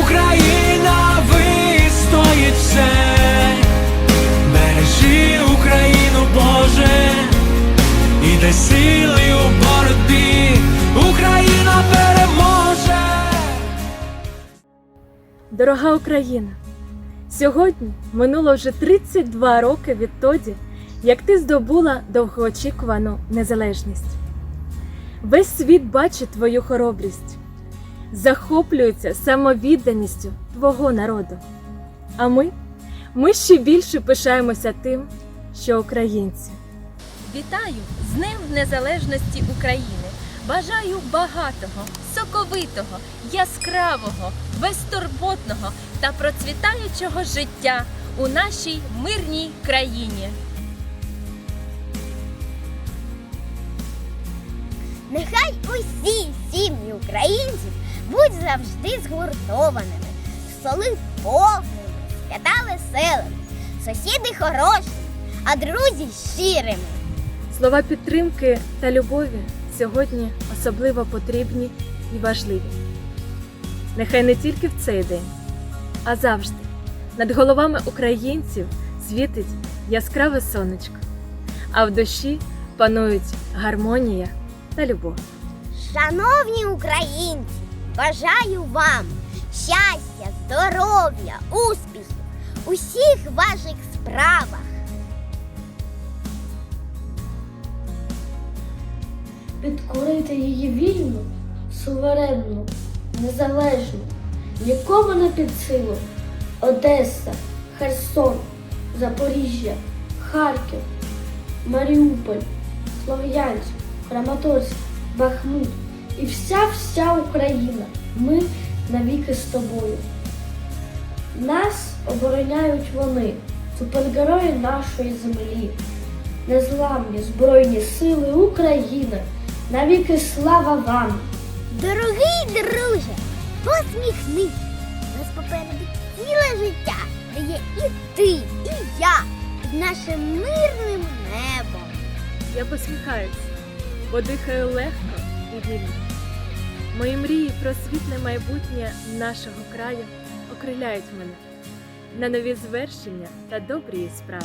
Україна вистоїть все, бережи Україну, Боже, і дай сили у боротьбі, Україна переможе. Дорога Україна, сьогодні минуло вже 32 роки відтоді, як ти здобула довгоочікувану незалежність. Весь світ бачить твою хоробрість, захоплюється самовідданістю твого народу. А ми, ми ще більше пишаємося тим, що українці. Вітаю з Днем Незалежності України! Бажаю багатого, соковитого, яскравого, безтурботного та процвітаючого життя у нашій мирній країні. Нехай усі сім'ї українців будуть завжди згуртованими, столи повними, свята веселими, сусіди хороші, а друзі щирими. Слова підтримки та любові сьогодні особливо потрібні і важливі. Нехай не тільки в цей день, а завжди над головами українців світить яскраве сонечко, а в душі панують гармонія та любов. Шановні українці, бажаю вам щастя, здоров'я, успіхів у всіх ваших справах. підкорити її вільну, суверенну, незалежну, нікому не під силу. Одеса, Херсон, Запоріжжя, Харків, Маріуполь, Слов'янськ, Краматорськ, Бахмут і вся вся Україна. Ми навіки з тобою. Нас обороняють вони, супергерої нашої землі. Незламні Збройні сили України. Навіки слава вам! Дорогий друже, посміхнись. Нас попереду ціле життя, де є і ти, і я під нашим мирним небом. Я посміхаюся, бо дихаю легко і вільно. Мої мрії про світле майбутнє нашого краю окриляють мене на нові звершення та добрі справи.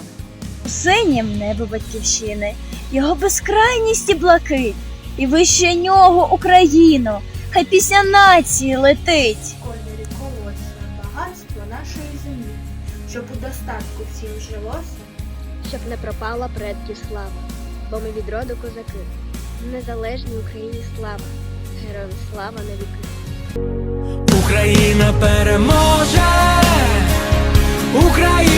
синім небо батьківщини, його безкрайність і блакить, і вище нього Україну, хай пісня нації летить. кольорі колосся, багатство нашої землі, щоб у достатку всім жилося. щоб не пропала предків слава, бо ми від роду козаки. Незалежній Україні слава, героям слава на віки. Україна переможе, Україна